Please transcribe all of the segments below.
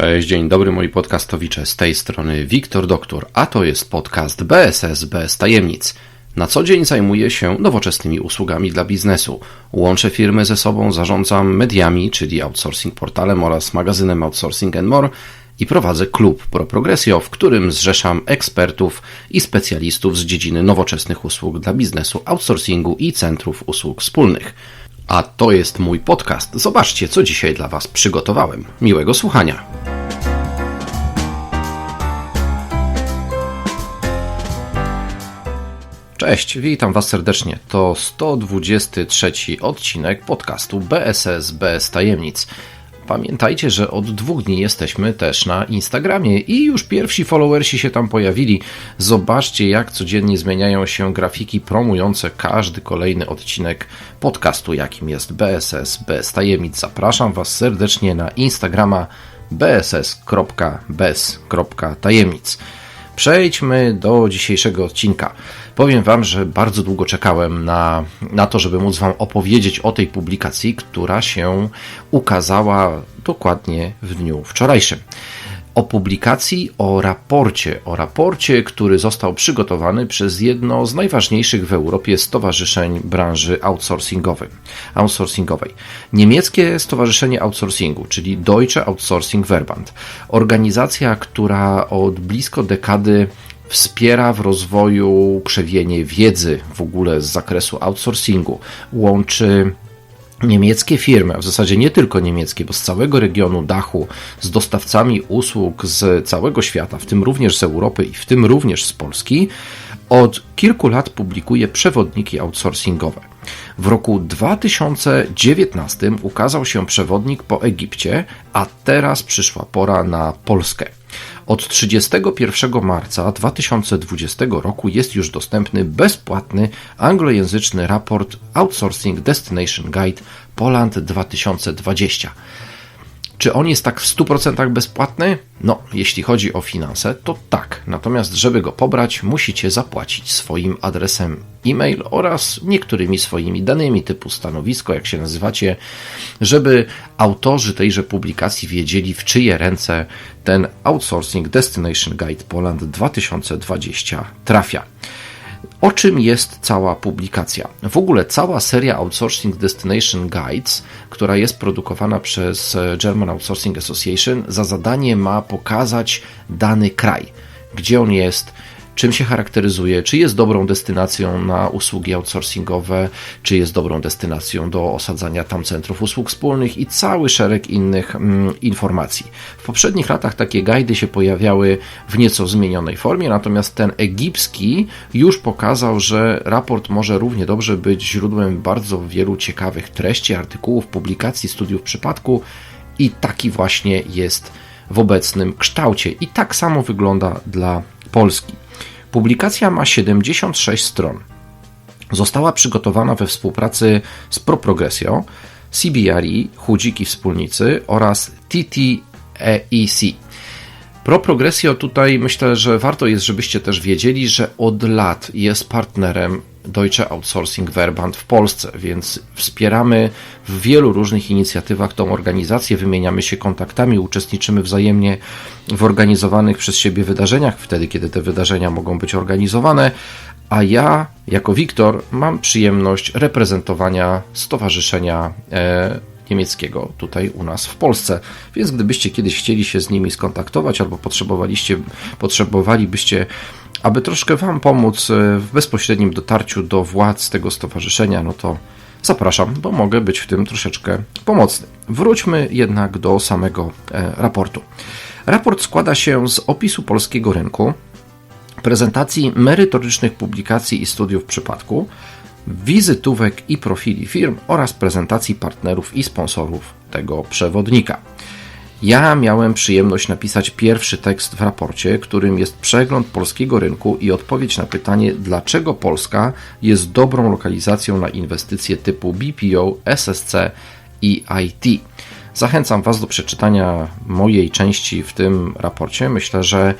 Cześć, dzień dobry moi podcastowicze, z tej strony Wiktor Doktor, a to jest podcast BSS bez tajemnic. Na co dzień zajmuję się nowoczesnymi usługami dla biznesu. Łączę firmy ze sobą, zarządzam mediami, czyli outsourcing portalem oraz magazynem Outsourcing and More i prowadzę klub Pro Progressio, w którym zrzeszam ekspertów i specjalistów z dziedziny nowoczesnych usług dla biznesu, outsourcingu i centrów usług wspólnych. A to jest mój podcast. Zobaczcie, co dzisiaj dla Was przygotowałem. Miłego słuchania. Cześć, witam Was serdecznie. To 123 odcinek podcastu BSS bez tajemnic. Pamiętajcie, że od dwóch dni jesteśmy też na Instagramie i już pierwsi followersi się tam pojawili. Zobaczcie, jak codziennie zmieniają się grafiki promujące każdy kolejny odcinek podcastu, jakim jest BSS bez tajemnic. Zapraszam Was serdecznie na Instagrama bss.bez.tajemnic. Przejdźmy do dzisiejszego odcinka. Powiem Wam, że bardzo długo czekałem na, na to, żeby móc Wam opowiedzieć o tej publikacji, która się ukazała dokładnie w dniu wczorajszym o publikacji, o raporcie, o raporcie, który został przygotowany przez jedno z najważniejszych w Europie stowarzyszeń branży outsourcingowej. outsourcingowej. Niemieckie Stowarzyszenie Outsourcingu, czyli Deutsche Outsourcing Verband. Organizacja, która od blisko dekady wspiera w rozwoju krzewienie wiedzy w ogóle z zakresu outsourcingu, łączy niemieckie firmy, a w zasadzie nie tylko niemieckie, bo z całego regionu Dachu, z dostawcami usług z całego świata, w tym również z Europy i w tym również z Polski, od kilku lat publikuje przewodniki outsourcingowe. W roku 2019 ukazał się przewodnik po Egipcie, a teraz przyszła pora na Polskę. Od 31 marca 2020 roku jest już dostępny bezpłatny anglojęzyczny raport Outsourcing Destination Guide Poland 2020. Czy on jest tak w 100% bezpłatny? No, jeśli chodzi o finanse, to tak. Natomiast, żeby go pobrać, musicie zapłacić swoim adresem e-mail oraz niektórymi swoimi danymi typu stanowisko, jak się nazywacie, żeby autorzy tejże publikacji wiedzieli, w czyje ręce ten Outsourcing Destination Guide Poland 2020 trafia. O czym jest cała publikacja? W ogóle cała seria Outsourcing Destination Guides, która jest produkowana przez German Outsourcing Association, za zadanie ma pokazać dany kraj, gdzie on jest, czym się charakteryzuje, czy jest dobrą destynacją na usługi outsourcingowe, czy jest dobrą destynacją do osadzania tam centrów usług wspólnych i cały szereg innych mm, informacji. W poprzednich latach takie guidy się pojawiały w nieco zmienionej formie, natomiast ten egipski już pokazał, że raport może równie dobrze być źródłem bardzo wielu ciekawych treści, artykułów, publikacji, studiów przypadku i taki właśnie jest w obecnym kształcie. I tak samo wygląda dla Polski. Publikacja ma 76 stron. Została przygotowana we współpracy z ProProgresio, CBRE, Chudziki Wspólnicy oraz TTEC. ProProgresio tutaj myślę, że warto jest, żebyście też wiedzieli, że od lat jest partnerem Deutsche Outsourcing Verband w Polsce, więc wspieramy w wielu różnych inicjatywach tą organizację, wymieniamy się kontaktami, uczestniczymy wzajemnie w organizowanych przez siebie wydarzeniach, wtedy kiedy te wydarzenia mogą być organizowane, a ja, jako Wiktor, mam przyjemność reprezentowania Stowarzyszenia e, Niemieckiego tutaj u nas w Polsce. Więc gdybyście kiedyś chcieli się z nimi skontaktować albo potrzebowaliście, potrzebowalibyście aby troszkę Wam pomóc e, w bezpośrednim dotarciu do władz tego stowarzyszenia, no to zapraszam, bo mogę być w tym troszeczkę pomocny. Wróćmy jednak do samego e, raportu. Raport składa się z opisu polskiego rynku, prezentacji merytorycznych publikacji i studiów przypadku, wizytówek i profili firm oraz prezentacji partnerów i sponsorów tego przewodnika. Ja miałem przyjemność napisać pierwszy tekst w raporcie, którym jest przegląd polskiego rynku i odpowiedź na pytanie, dlaczego Polska jest dobrą lokalizacją na inwestycje typu BPO, SSC i IT. Zachęcam Was do przeczytania mojej części w tym raporcie. Myślę, że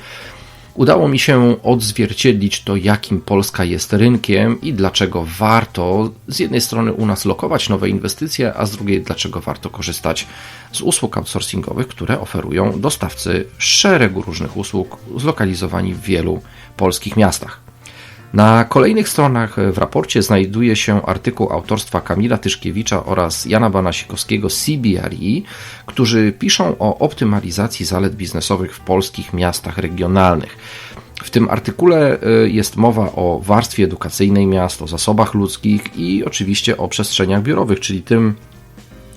Udało mi się odzwierciedlić to, jakim Polska jest rynkiem i dlaczego warto z jednej strony u nas lokować nowe inwestycje, a z drugiej dlaczego warto korzystać z usług outsourcingowych, które oferują dostawcy szeregu różnych usług zlokalizowani w wielu polskich miastach. Na kolejnych stronach w raporcie znajduje się artykuł autorstwa Kamila Tyszkiewicza oraz Jana Banasikowskiego z CBRE, którzy piszą o optymalizacji zalet biznesowych w polskich miastach regionalnych. W tym artykule y, jest mowa o warstwie edukacyjnej miast, o zasobach ludzkich i oczywiście o przestrzeniach biurowych, czyli tym,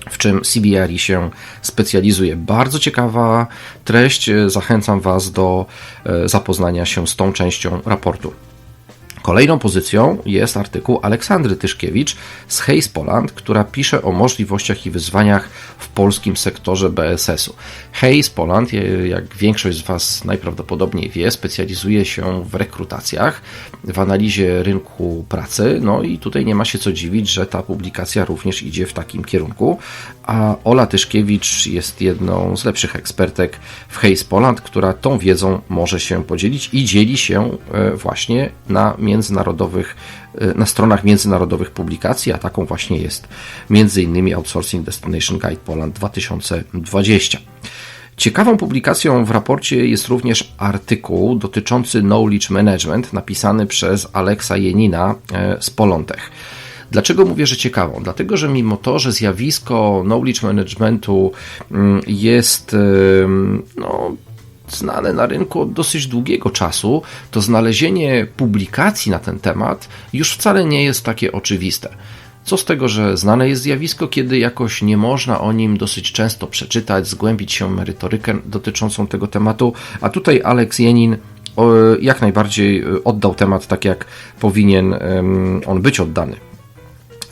w czym CBRE się specjalizuje. Bardzo ciekawa treść. Zachęcam Was do zapoznania się z tą częścią raportu. Kolejną pozycją jest artykuł Aleksandry Tyszkiewicz z Hayes Poland, która pisze o możliwościach i wyzwaniach w polskim sektorze BSS-u. Hayes Poland, jak większość z Was najprawdopodobniej wie, specjalizuje się w rekrutacjach, w analizie rynku pracy, no i tutaj nie ma się co dziwić, że ta publikacja również idzie w takim kierunku, a Ola Tyszkiewicz jest jedną z lepszych ekspertek w Hayes Poland, która tą wiedzą może się podzielić i dzieli się e, właśnie na międzynarodowych, e, na stronach międzynarodowych publikacji, a taką właśnie jest m.in. Outsourcing Destination Guide Poland 2020. Ciekawą publikacją w raporcie jest również artykuł dotyczący knowledge management napisany przez Aleksa Jenina e, z Polontech. Dlaczego mówię, że ciekawą? Dlatego, że mimo to, że zjawisko knowledge managementu mm, jest no, znane na rynku od dosyć długiego czasu, to znalezienie publikacji na ten temat już wcale nie jest takie oczywiste. Co z tego, że znane jest zjawisko, kiedy jakoś nie można o nim dosyć często przeczytać, zgłębić się merytorykę dotyczącą tego tematu, a tutaj Alex Jenin jak najbardziej e, oddał temat tak, jak powinien on być oddany.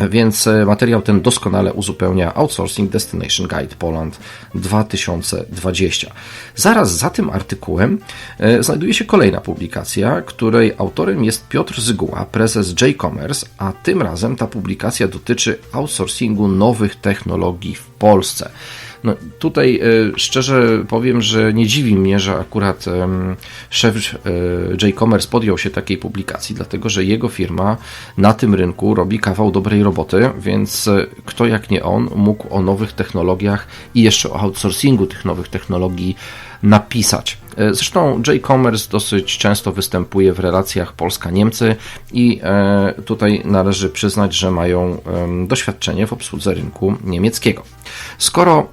Więc e, materiał ten doskonale uzupełnia Outsourcing Destination Guide Poland 2020. Zaraz za tym artykułem e, znajduje się kolejna publikacja, której autorem jest Piotr Zyguła, prezes J-Commerce, a tym razem ta publikacja dotyczy outsourcingu nowych technologii w Polsce. No, tutaj e, szczerze powiem, że nie dziwi mnie, że akurat szef e, J-Commerce podjął się takiej publikacji, dlatego że jego firma na tym rynku robi kawał dobrej roboty, więc e, kto jak nie on mógł o nowych technologiach i jeszcze o outsourcingu tych nowych technologii napisać. Zresztą J-Commerce dosyć często występuje w relacjach Polska-Niemcy i tutaj należy przyznać, że mają doświadczenie w obsłudze rynku niemieckiego. Skoro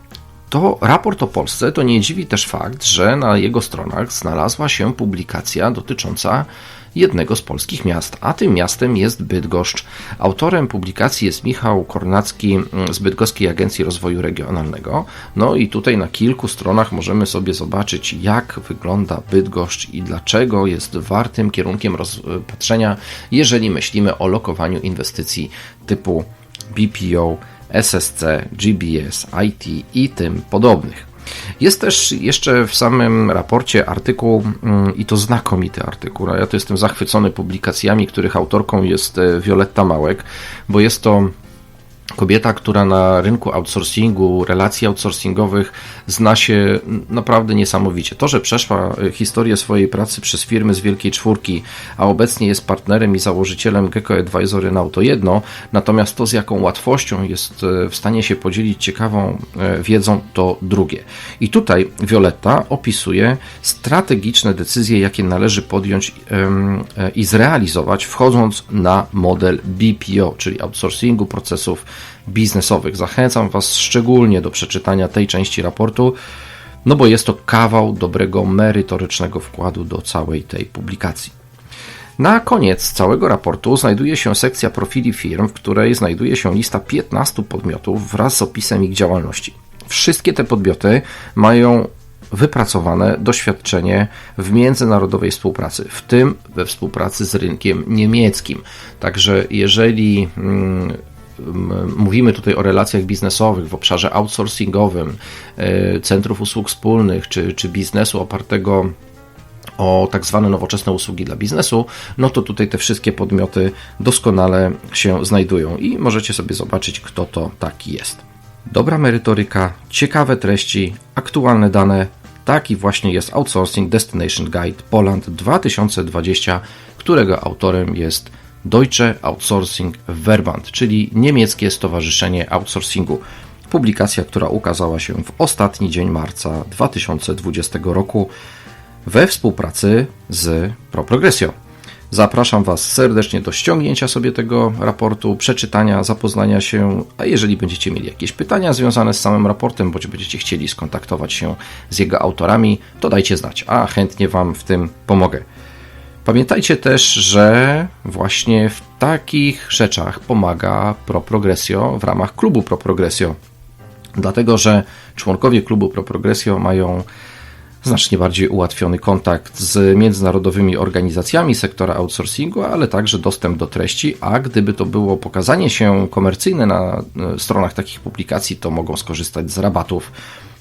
to raport o Polsce to nie dziwi też fakt, że na jego stronach znalazła się publikacja dotycząca jednego z polskich miast, a tym miastem jest Bydgoszcz. Autorem publikacji jest Michał Kornacki z Bydgoskiej Agencji Rozwoju Regionalnego. No i tutaj na kilku stronach możemy sobie zobaczyć, jak wygląda Bydgoszcz i dlaczego jest wartym kierunkiem rozpatrzenia, jeżeli myślimy o lokowaniu inwestycji typu BPO SSC, GBS, IT i tym podobnych. Jest też jeszcze w samym raporcie artykuł, mm, i to znakomity artykuł. Ja to jestem zachwycony publikacjami, których autorką jest e, Violetta Małek, bo jest to Kobieta, która na rynku outsourcingu, relacji outsourcingowych zna się naprawdę niesamowicie. To, że przeszła e, historię swojej pracy przez firmy z Wielkiej Czwórki, a obecnie jest partnerem i założycielem Gecko Advisory Now to jedno, natomiast to z jaką łatwością jest e, w stanie się podzielić ciekawą e, wiedzą to drugie. I tutaj Violetta opisuje strategiczne decyzje, jakie należy podjąć i zrealizować wchodząc na model BPO, czyli outsourcingu procesów biznesowych. Zachęcam Was szczególnie do przeczytania tej części raportu, no bo jest to kawał dobrego, merytorycznego wkładu do całej tej publikacji. Na koniec całego raportu znajduje się sekcja profili firm, w której znajduje się lista 15 podmiotów wraz z opisem ich działalności. Wszystkie te podmioty mają wypracowane doświadczenie w międzynarodowej współpracy, w tym we współpracy z rynkiem niemieckim. Także jeżeli mm, mówimy tutaj o relacjach biznesowych w obszarze outsourcingowym, e, centrów usług wspólnych czy, czy biznesu opartego o tak zwane nowoczesne usługi dla biznesu, no to tutaj te wszystkie podmioty doskonale się znajdują i możecie sobie zobaczyć, kto to taki jest. Dobra merytoryka, ciekawe treści, aktualne dane taki właśnie jest Outsourcing Destination Guide Poland 2020, którego autorem jest Deutsche Outsourcing Verband, czyli niemieckie stowarzyszenie outsourcingu. Publikacja, która ukazała się w ostatni dzień marca 2020 roku we współpracy z ProProgresio. Zapraszam Was serdecznie do ściągnięcia sobie tego raportu, przeczytania, zapoznania się, a jeżeli będziecie mieli jakieś pytania związane z samym raportem, bądź będziecie chcieli skontaktować się z jego autorami, to dajcie znać, a chętnie Wam w tym pomogę. Pamiętajcie też, że właśnie w takich rzeczach pomaga ProProgresio w ramach klubu ProProgresio, dlatego że członkowie klubu ProProgresio mają znacznie bardziej ułatwiony kontakt z międzynarodowymi organizacjami sektora outsourcingu, ale także dostęp do treści, a gdyby to było pokazanie się komercyjne na e, stronach takich publikacji, to mogą skorzystać z rabatów,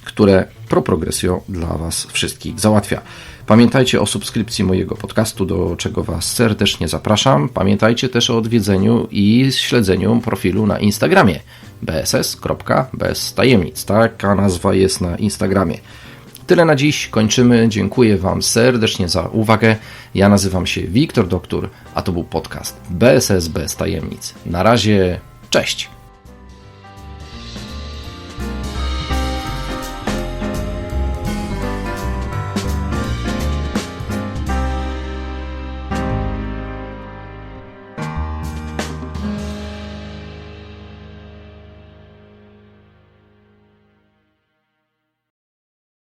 które ProProgresio dla Was wszystkich załatwia. Pamiętajcie o subskrypcji mojego podcastu, do czego Was serdecznie zapraszam. Pamiętajcie też o odwiedzeniu i śledzeniu profilu na Instagramie bss.beztajemnic. Taka nazwa jest na Instagramie. Tyle na dziś, kończymy. Dziękuję Wam serdecznie za uwagę. Ja nazywam się Wiktor Doktor, a to był podcast BSS bez tajemnic. Na razie, cześć!